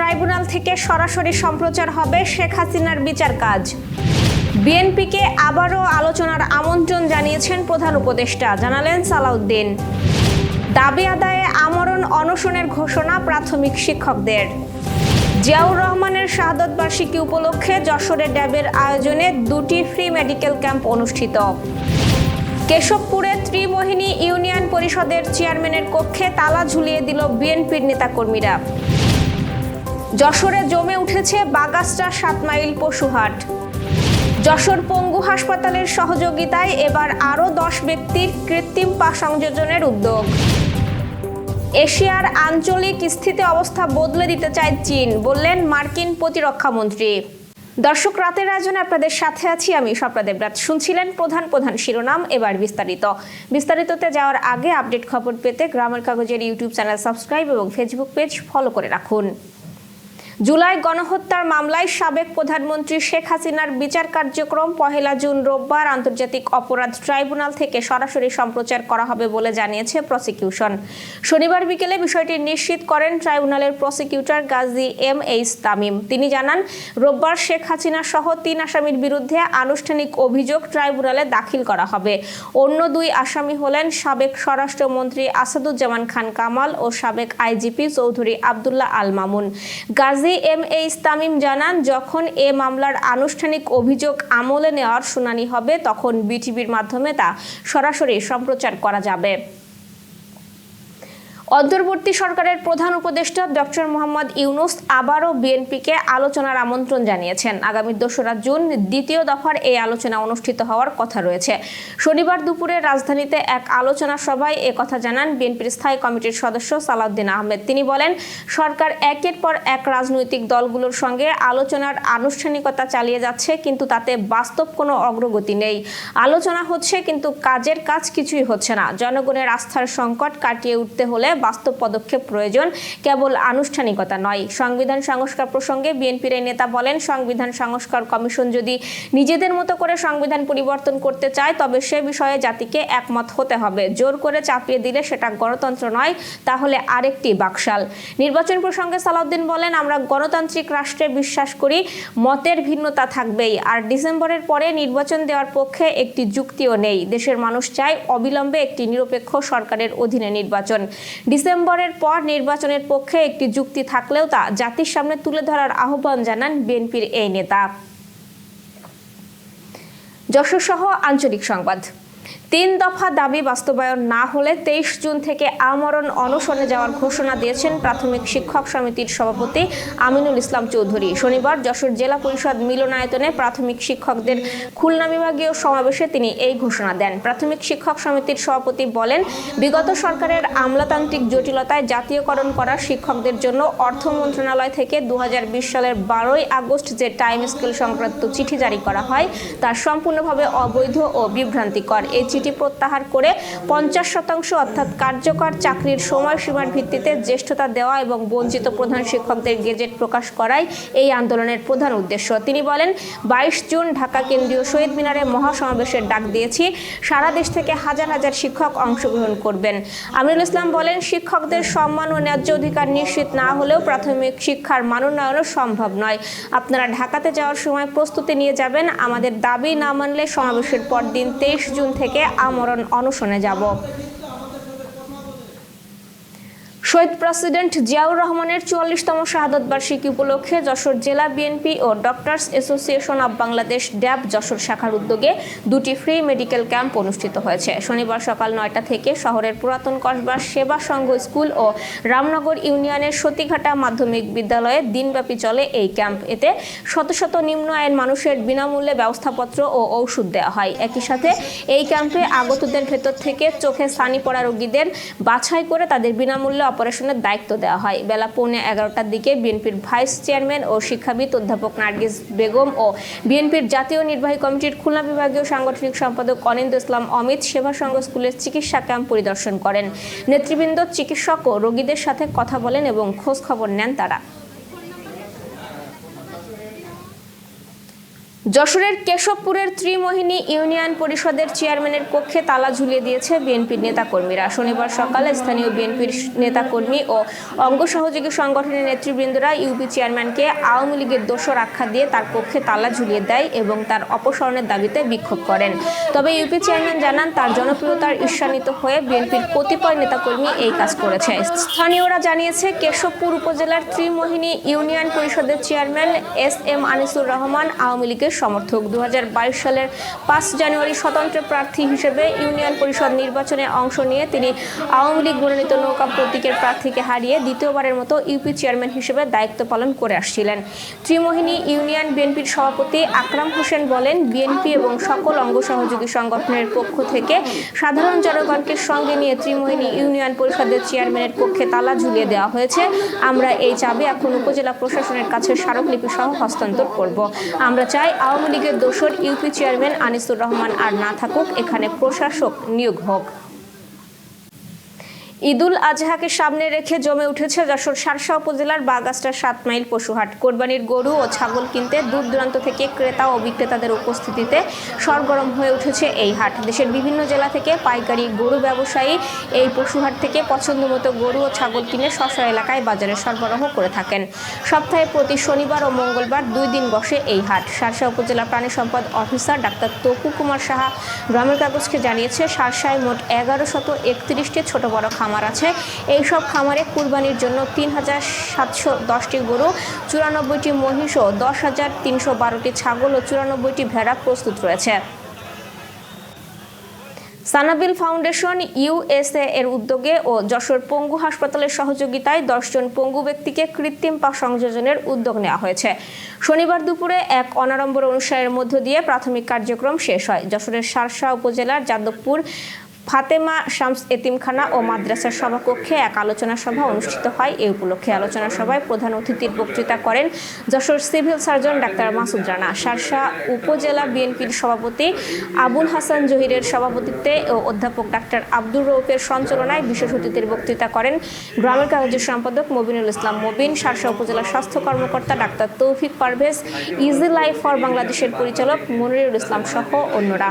Tribunal থেকে সরাসরি সম্প্রচার হবে শেখ হাসিনার বিচার কাজ। বিএনপিকে আবারও আলোচনার আমন্ত্রণ জানিয়েছেন প্রধান উপদেষ্টা, জানালেন সালাউদ্দিন। দাবি আদায়ে আমরণ অনশনের ঘোষণা প্রাথমিক শিক্ষকদের। জিয়াউর রহমানের শাহাদত বার্ষিকী উপলক্ষে যশোরে ড্যাবের আয়োজনে দুটি ফ্রি মেডিকেল ক্যাম্প অনুষ্ঠিত। কেশবপুরে ত্রিমোহিনী ইউনিয়ন পরিষদের চেয়ারম্যানের কক্ষে তালা ঝুলিয়ে দিল বিএনপির নেতাকর্মীরা। যশোরে জমে উঠেছে বাগাসটা সাত মাইল পশুহাট। যশোর পঙ্গু হাসপাতালের সহযোগিতায় এবার আরও দশ ব্যক্তির কৃত্রিম পা সংযোজনের উদ্যোগ। এশিয়ার আঞ্চলিক স্থিতি অবস্থা বদলে দিতে চায় চীন, বললেন মার্কিন প্রতিরক্ষা মন্ত্রী। দর্শক, রাতের আয়োজনে আপনাদের সাথে আছি আমি স্বপ্না দেবরাত শুনছিলেন প্রধান প্রধান শিরোনাম, এবার বিস্তারিত। বিস্তারিততে যাওয়ার আগে আপডেট খবর পেতে গ্রামের কাগজের ইউটিউব চ্যানেল সাবস্ক্রাইব এবং ফেসবুক পেজ ফলো করে রাখুন। জুলাই গণহত্যার মামলায় সাবেক প্রধানমন্ত্রী শেখ হাসিনার বিচার কার্যক্রম পহেলা জুন রোববার আন্তর্জাতিক অপরাধ ট্রাইব্যুনাল থেকে সরাসরি সম্প্রচার করা হবে বলে জানিয়েছে প্রসিকিউশন। শনিবার বিকেলে বিষয়টি নিশ্চিত করেন ট্রাইব্যুনালের prosecutor Gazi M H Tamim. তিনি জানান, রোববার শেখ হাসিনা সহ তিন আসামির বিরুদ্ধে আনুষ্ঠানিক অভিযোগ ট্রাইব্যুনালে দাখিল করা হবে। অন্য দুই আসামি হলেন সাবেক স্বরাষ্ট্রমন্ত্রী আসাদুজ্জামান খান কামাল ও সাবেক আইজিপি চৌধুরী আবদুল্লাহ আল মামুন। গাজী এম এ ইস্তামিম জানান, যখন এ মামলার আনুষ্ঠানিক অভিযোগ আমলে নেওয়ার শুনানি হবে, তখন বিটিভির মাধ্যমে তা সরাসরি সম্প্রচার করা যাবে। অন্তর্বর্তী সরকারের প্রধান উপদেষ্টা ডক্টর মোহাম্মদ ইউনুস আবারও বিএনপিকে আলোচনার আমন্ত্রণ জানিয়েছেন। আগামী দোসরা জুন দ্বিতীয় দফার এই আলোচনা অনুষ্ঠিত হওয়ার কথা রয়েছে। শনিবার দুপুরে রাজধানীতে এক আলোচনা সভায় কথা জানান বিএনপির স্থায়ী কমিটির সদস্য সালাউদ্দিন আহমেদ। তিনি বলেন, সরকার একের পর এক রাজনৈতিক দলগুলোর সঙ্গে আলোচনার আনুষ্ঠানিকতা চালিয়ে যাচ্ছে, কিন্তু তাতে বাস্তব কোনো অগ্রগতি নেই। আলোচনা হচ্ছে, কিন্তু কাজের কাজ কিছুই হচ্ছে না। জনগণের আস্থার সংকট কাটিয়ে উঠতে হলে বাস্তব পদক্ষেপ প্রয়োজন, কেবল আনুষ্ঠানিকতা নয়। সংবিধান সংস্কার প্রসঙ্গে বিএনপির এই নেতা বলেন, সংবিধান সংস্কার কমিশন যদি নিজেদের মতো করে সংবিধান পরিবর্তন করতে চায়, তবে সে বিষয়ে জাতিকে একমত হতে হবে। জোর করে চাপিয়ে দিলে সেটা গণতন্ত্র নয়, তাহলে আরেকটি বাকশাল। নির্বাচন প্রসঙ্গে সালাউদ্দিন বলেন, আমরা গণতান্ত্রিক রাষ্ট্রে বিশ্বাস করি, মতের ভিন্নতা থাকবেই। আর ডিসেম্বরের পরে নির্বাচন দেওয়ার পক্ষে একটি যুক্তিও নেই। দেশের মানুষ চায় অবিলম্বে একটি নিরপেক্ষ সরকারের অধীনে নির্বাচন। ডিসেম্বরের পর নির্বাচনের পক্ষে একটি যুক্তি থাকলেও তা জাতির সামনে তুলে ধরার আহ্বান জানান বিএনপির এই নেতা। যশোর সহ আঞ্চলিক সংবাদ। তিন দফা দাবি বাস্তবায়ন না হলে তেইশ জুন থেকে আমরণ অনশনে যাওয়ার ঘোষণা দিয়েছেন প্রাথমিক শিক্ষক সমিতির সভাপতি আমিনুল ইসলাম চৌধুরী। শনিবার যশোর জেলা পরিষদ মিলনায়তনে প্রাথমিক শিক্ষকদের খুলনা বিভাগীয় সমাবেশে তিনি এই ঘোষণা দেন। প্রাথমিক শিক্ষক সমিতির সভাপতি বলেন, বিগত সরকারের আমলাতান্ত্রিক জটিলতায় জাতীয়করণ করা শিক্ষকদের জন্য অর্থ মন্ত্রণালয় থেকে দু হাজার বিশ সালের বারোই আগস্ট যে টাইম স্কেল সংক্রান্ত চিঠি জারি করা হয়, তা সম্পূর্ণভাবে অবৈধ ও বিভ্রান্তিকর। এই চিঠি প্রত্যাহার করে পঞ্চাশ শতাংশ অর্থাৎ কার্যকর চাকরির সময়সীমার ভিত্তিতে জ্যেষ্ঠতা দেওয়া এবং বঞ্চিত প্রধান শিক্ষকদের গেজেট প্রকাশ করাই এই আন্দোলনের প্রধান উদ্দেশ্য। তিনি বলেন, বাইশ জুন ঢাকা কেন্দ্রীয় শহীদ মিনারে মহাসমাবেশের ডাক দিয়েছি। সারা দেশ থেকে হাজার হাজার শিক্ষক অংশগ্রহণ করবেন। আমিরুল ইসলাম বলেন, শিক্ষকদের সম্মান ও ন্যায্য অধিকার নিশ্চিত না হলেও প্রাথমিক শিক্ষার মানোন্নয়নও সম্ভব নয়। আপনারা ঢাকাতে যাওয়ার সময় প্রস্তুতি নিয়ে যাবেন। আমাদের দাবি না মানলে সমাবেশের পর দিন তেইশ জুন থেকে আমরণ অনশনে যাব। শহীদ প্রেসিডেন্ট জিয়াউর রহমানের চুয়াল্লিশতম শাহাদত বার্ষিকী উপলক্ষে যশোর জেলা BNP O doctors association of Bangladesh DAB Jessore শাখার উদ্যোগে দুটি ফ্রি মেডিকেল ক্যাম্প অনুষ্ঠিত হয়েছে। শনিবার সকাল নয়টা থেকে শহরের পুরাতন কসবা সেবা সংঘ স্কুল ও রামনগর ইউনিয়নের সতীঘাটা মাধ্যমিক বিদ্যালয়ে দিনব্যাপী চলে এই ক্যাম্প। এতে শত শত নিম্ন আয়ের মানুষের বিনামূল্যে ব্যবস্থাপত্র ও ঔষধ দেওয়া হয়। একই সাথে এই ক্যাম্পে আগতদের ভেতর থেকে চোখে সানি পড়া রোগীদের বাছাই করে তাদের বিনামূল্যে অপারেশনের দায়িত্ব দেওয়া হয়। বেলা পৌনে এগারোটার দিকে বিএনপির ভাইস চেয়ারম্যান ও শিক্ষাবিদ অধ্যাপক নার্গিস বেগম ও বিএনপির জাতীয় নির্বাহী কমিটির খুলনা বিভাগীয় সাংগঠনিক সম্পাদক অনিন্দ ইসলাম অমিত সেবা সংঘ স্কুলের চিকিৎসা ক্যাম্প পরিদর্শন করেন। নেতৃবৃন্দ, চিকিৎসক ও রোগীদের সাথে কথা বলেন এবং খোঁজ খবর নেন তারা। যশোরের কেশবপুরের ত্রিমোহিনী ইউনিয়ন পরিষদের চেয়ারম্যানের কক্ষে তালা ঝুলিয়ে দিয়েছে বিএনপির নেতাকর্মীরা। শনিবার সকালে স্থানীয় বিএনপির নেতাকর্মী ও অঙ্গ সহযোগী সংগঠনের নেতৃবৃন্দরা ইউপি চেয়ারম্যানকে আওয়ামী লীগের দোষর আখ্যা দিয়ে তার কক্ষে তালা ঝুলিয়ে দেয় এবং তার অপসারণের দাবিতে বিক্ষোভ করেন। তবে ইউপি চেয়ারম্যান জানান, তার জনপ্রিয়তার ঈর্ষান্বিত হয়ে বিএনপির কতিপয় নেতাকর্মী এই কাজ করেছে। স্থানীয়রা জানিয়েছে, কেশবপুর উপজেলার ত্রিমোহিনী ইউনিয়ন পরিষদের chairman S M Anisur Rahman Awami লীগের সমর্থক। দু হাজার বাইশ সালের পাঁচ জানুয়ারি স্বতন্ত্র প্রার্থী হিসেবে ইউনিয়ন পরিষদ নির্বাচনে অংশ নিয়ে তিনি আওয়ামী লীগ মনোনীত নৌকা প্রতীকের প্রার্থীকে হারিয়ে দ্বিতীয়বারের মতো ইউপি চেয়ারম্যান হিসেবে দায়িত্ব পালন করে আসছিলেন। ত্রিমোহিনী ইউনিয়ন বিএনপির সভাপতি আকরাম হোসেন বলেন, বিএনপি এবং সকল অঙ্গ সহযোগী সংগঠনের পক্ষ থেকে সাধারণ জনগণকে সঙ্গে নিয়ে ত্রিমোহিনী ইউনিয়ন পরিষদের চেয়ারম্যানের পক্ষে তালা ঝুলিয়ে দেওয়া হয়েছে। আমরা এই চাবি এখন উপজেলা প্রশাসনের কাছে স্মারকলিপি সহ হস্তান্তর করব। আমরা চাই আওয়ামী লীগের দোসর ইউপি চেয়ারম্যান আনিসুর রহমান আর না থাকুক এখানে প্রশাসক নিয়োগ হোক। ঈদুল আজহাকে সামনে রেখে জমে উঠেছে যশোর সারসা উপজেলার বাগাস্টার সাত মাইল পশুহাট। কোরবানির গরু ও ছাগল কিনতে দূর দূরান্ত থেকে ক্রেতা ও বিক্রেতাদের উপস্থিতিতে সরগরম হয়ে উঠেছে এই হাট। দেশের বিভিন্ন জেলা থেকে পাইকারি গরু ব্যবসায়ী এই পশুহাট থেকে পছন্দমতো গরু ও ছাগল কিনে স্ব এলাকায় বাজারে সরবরাহ করে থাকেন। সপ্তাহে প্রতি শনিবার ও মঙ্গলবার দুই দিন বসে এই হাট। সারসা উপজেলা প্রাণী সম্পদ অফিসার ডাক্তার তপু কুমার সাহা গ্রামের কাগজকে জানিয়েছে, সারসায় মোট এগারো শত একত্রিশটি ছোট বড় খামার আছে। এই সব খামারে কুরবানির জন্য তিন হাজার সাতশো দশটি গরু, চুরানব্বইটি মহিষ ও দশ হাজার তিনশো বারোটি ছাগল ও চুরানব্বইটি ভেড়া প্রস্তুত রয়েছে। সানাবিল ফাউন্ডেশন ইউএসএ এর উদ্যোগে ও যশোর পঙ্গু হাসপাতালের সহযোগিতায় দশজন পঙ্গু ব্যক্তিকে কৃত্রিম পা সংযোজনের উদ্যোগ নেওয়া হয়েছে। শনিবার দুপুরে এক অনাড়ম্বর অনুষ্ঠানের মধ্য দিয়ে প্রাথমিক কার্যক্রম শেষ হয়। যশোরের সারসা উপজেলার যাদবপুর ফাতেমা শামস এতিমখানা ও মাদ্রাসার সভাকক্ষে এক আলোচনা সভা অনুষ্ঠিত হয়। এই উপলক্ষে আলোচনা সভায় প্রধান অতিথির বক্তৃতা করেন যশোর সিভিল সার্জন ডাক্তার মাসুদ রানা শারশা উপজেলা বিএনপির সভাপতি আবুল হাসান জহিরের সভাপতিত্বে ও অধ্যাপক ডাক্তার আব্দুর রৌফের সঞ্চালনায় বিশেষ অতিথির বক্তৃতা করেন গ্রামের কাগজের সম্পাদক মবিনুল ইসলাম মবিন শারশা উপজেলা স্বাস্থ্য কর্মকর্তা ডাক্তার তৌফিক পারভেজ, ইজি লাইফ ফর বাংলাদেশের পরিচালক মনিরুল ইসলাম সহ অন্যরা।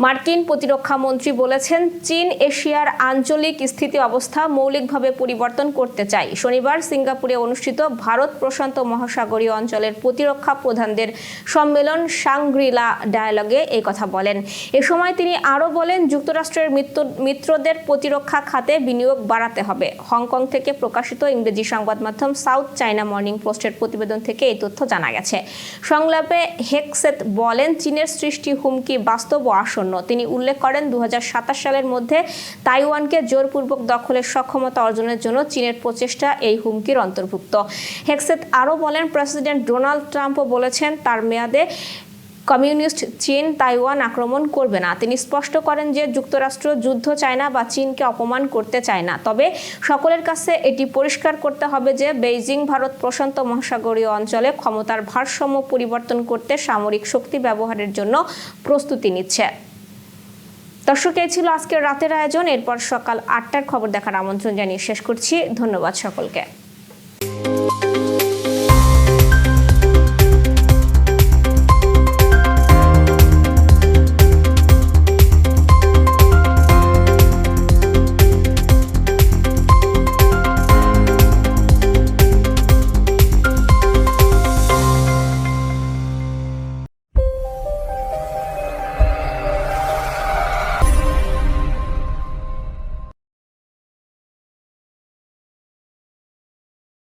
মার্কিন প্রতিরক্ষা মন্ত্রী বলেছেন, চীন এশিয়ার আঞ্চলিক স্থিতি অবস্থা মৌলিকভাবে পরিবর্তন করতে চায়। শনিবার সিঙ্গাপুরে অনুষ্ঠিত ভারত প্রশান্ত মহাসাগরীয় অঞ্চলের প্রতিরক্ষা প্রধানদের সম্মেলন সাংগ্রিলা ডায়ালগে এই কথা বলেন। এ সময় তিনি আরও বলেন, যুক্তরাষ্ট্রের মিত্র- মিত্রদের প্রতিরক্ষা খাতে বিনিয়োগ বাড়াতে হবে। হংকং থেকে প্রকাশিত ইংরেজি সংবাদ মাধ্যম সাউথ চায়না মর্নিং পোস্টের প্রতিবেদন থেকে এই তথ্য জানা গেছে। সংলাপে হেকসেত বলেন, চীনের সৃষ্টি হুমকি বাস্তব ও আসন্ন তিনি উল্লেখ করেন দু হাজার সাতাশ সালের মধ্যে তাইওয়ানকে জোরপূর্বক দখলের সক্ষমতা অর্জনের জন্য চীনের প্রচেষ্টা এই হুমকির অন্তর্ভুক্ত। হেকসেত আরও বলেন, প্রেসিডেন্ট ডোনাল্ড ট্রাম্পও বলেছেন, তার মেয়াদে কমিউনিস্ট চীন তাইওয়ান আক্রমণ করবে না। তিনি স্পষ্ট করেন যে যুক্তরাষ্ট্র, যুদ্ধ চায় না বা চীনকে অপমান করতে চায় না। তবে সকলের কাছে এটি পরিষ্কার করতে হবে যে বেইজিং ভারত প্রশান্ত মহাসাগরীয় অঞ্চলে ক্ষমতার ভারসাম্য পরিবর্তন করতে সামরিক শক্তি ব্যবহারের জন্য প্রস্তুতি নিচ্ছে। দর্শক, এই ছিল আজকের রাতের আয়োজন। এরপর সকাল আটটার খবর দেখার আমন্ত্রণ জানিয়ে শেষ করছি। ধন্যবাদ সকলকে।